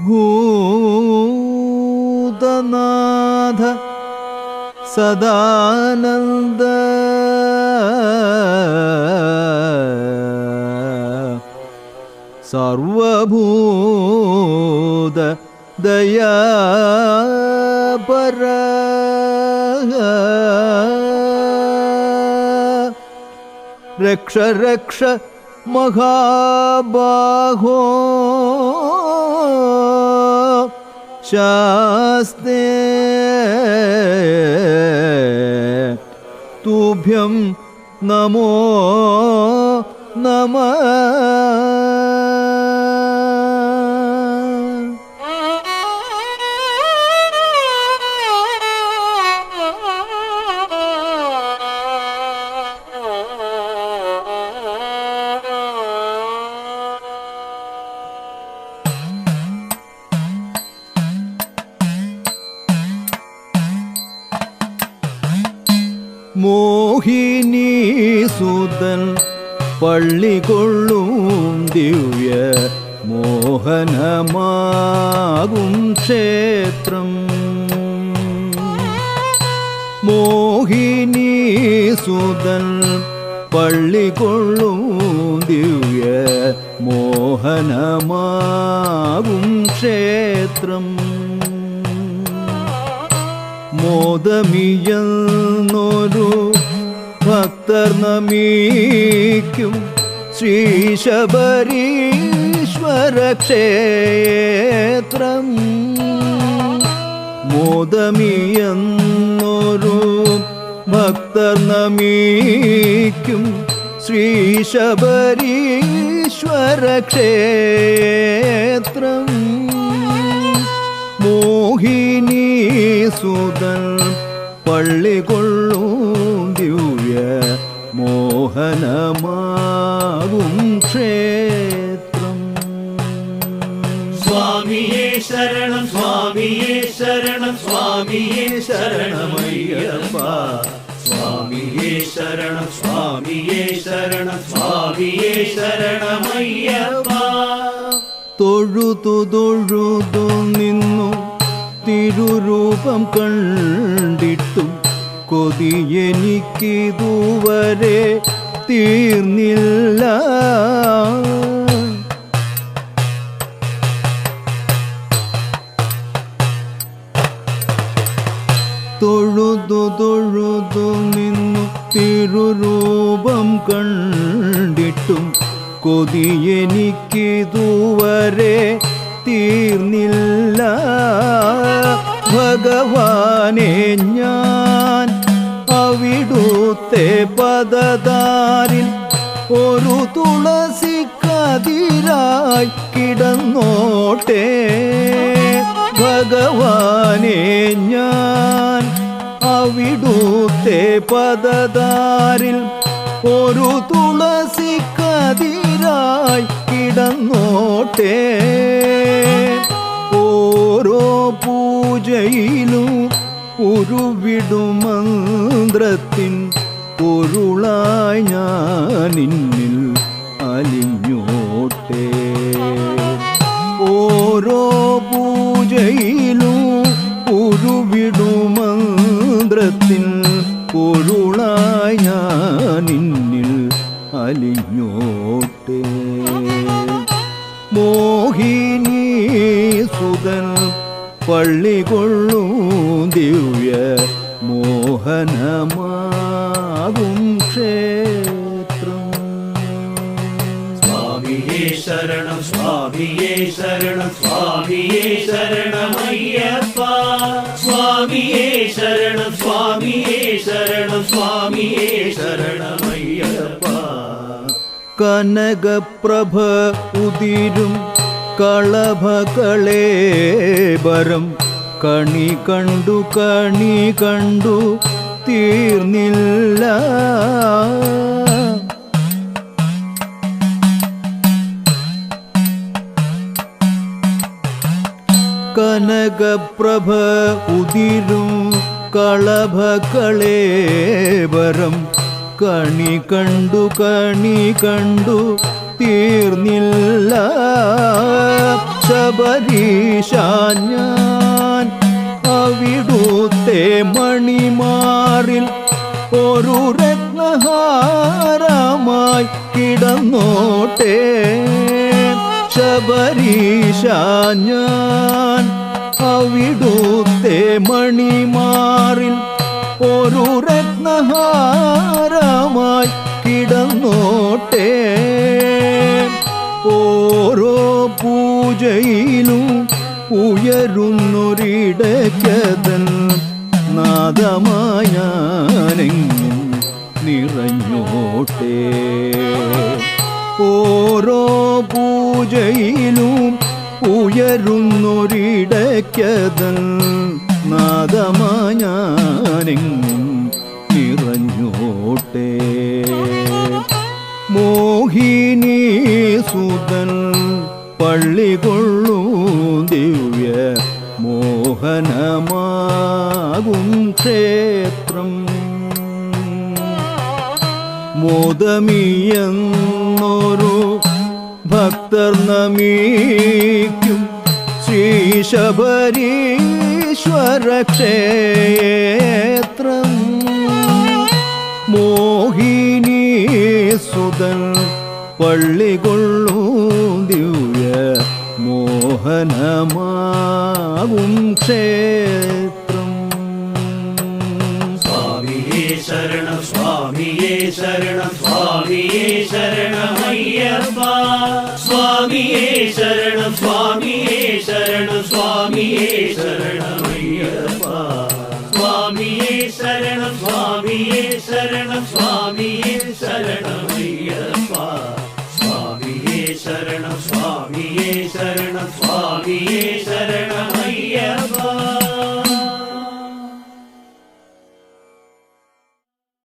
भूतनाथ सदानन्द। सर्वभूत सार्वभूदय रक्ष रक्ष महाबाहो। शास्ते तुभ्यं नमो नमः। മോഹിനി സുതൻ പള്ളി കൊള്ളും ദിവ്യ മോഹനമാകും ക്ഷേത്രം. മോഹിനി സുതൻ പള്ളി കൊള്ളും ദിവ്യ മോഹനമാകും ക്ഷേത്രം. മോദമിയെന്നൊരു ഭക്തർ നമീക്കും ശ്രീ ശബരീശ്വര ക്ഷേത്രം മോദമിയെന്നൊരു ഭക്തർ നമീക്കും ശ്രീ ശബരീശ്വര ക്ഷേത്രം മോഹിനി സുതൻ പള്ളി കൊള്ളും ദിവ്യ മോഹനമാകും ക്ഷേത്രം. സ്വാമിയേ ശരണം സ്വാമിയേ ശരണം സ്വാമിയേ ശരണമയ്യപ്പ. സ്വാമിയേ ശരണം സ്വാമിയേ ശരണം സ്വാമിയേ ശരണമയ്യപ്പ. തൊഴുതു തൊഴുതു നിന്നു തിരുരൂപം കണ്ടിട്ടും കൊതി കൊതിയെനിക്കിതുവരെ തീർന്നില്ല. തൊഴുതു തൊഴുതു നിന്നു തിരുരൂപം കണ്ടിട്ടും കൊതിയെനിക്കിതുവരെ തീർന്നില്ല. ഭഗവാനെ ഞാൻ അവിടുത്തെ പദതാരിൽ ഒരു തുളസി കതിരായി കിടന്നോട്ടെ. ഭഗവാനെ ഞാൻ അവിടുത്തെ പദതാരിൽ ഒരു തുളസി കതിരായി കിടന്നോട്ടെ. ഓരോ പൂജയിലും ഉരുവിടുമന്ത്രത്തിൻ പൊരുളായി ഞാനിന്നിൽ അലിഞ്ഞോട്ടെ. ഓരോ പൂജയിലും ഉരുവിടുമന്ത്രത്തിൻ പൊരുളായി ഞാനിന്നിൽ അലിഞ്ഞോട്ടെ. മോഹിനി സുതൻ പള്ളി കൊള്ളും ദിവ്യ മോഹനമാകും ക്ഷേത്രം സ്വാമിയേ ശരണം സ്വാമിയേ ശരണം സ്വാമിയേ ശരണമയ്യപ്പ. സ്വാമിയേ ശരണം സ്വാമിയേ ശരണം സ്വാമിയേ ശരണമയ്യപ്പ. കനകപ്രഭ ഉതിരും കളഭകളേബരം കണി കണ്ടു കണി കണ്ടു തീർന്നില്ല. കനകപ്രഭ ഉതിരും കളഭകളേബരം കണി കണ്ടു കണി കണ്ടു തീർന്നില്ല. ശബരീശാൻ അവിടുത്തെ മണിമാറിൽ ഒരു രത്നഹാരമായി കിടന്നോട്ടെ. ശബരീശാൻ അവിടുത്തെ മണിമാറിൽ ഒരു രത്നഹാരമായി ഉയരുന്നൊരിടക്കതൻ നാദമായാനെങ്ങും നിറഞ്ഞോട്ടേ. ഓരോ പൂജയിലും ഉയരുന്നൊരിടക്കതൻ നാദമായാനെങ്ങും നിറഞ്ഞോട്ടേ. മോഹിനി സുതൻ പള്ളികൊള്ളൂ ദിവ്യ മോഹനമാകും ക്ഷേത്രം. മോദമിയെന്നൊരു ഭക്തർ നമീക്കും ശ്രീശബരീശ്വര ക്ഷേത്രം. മോഹിനി സുതൻ പള്ളികൊള്ളൂ ദിവ്യ മോഹനമാകും ക്ഷേത്രം. സ്വാമിയേ ശരണം സ്വാമിയേ ശരണം സ്വാമിയേ ശരണമയ്യപ്പ. സ്വാമിയേ ശരണം. സ്വാമിയേ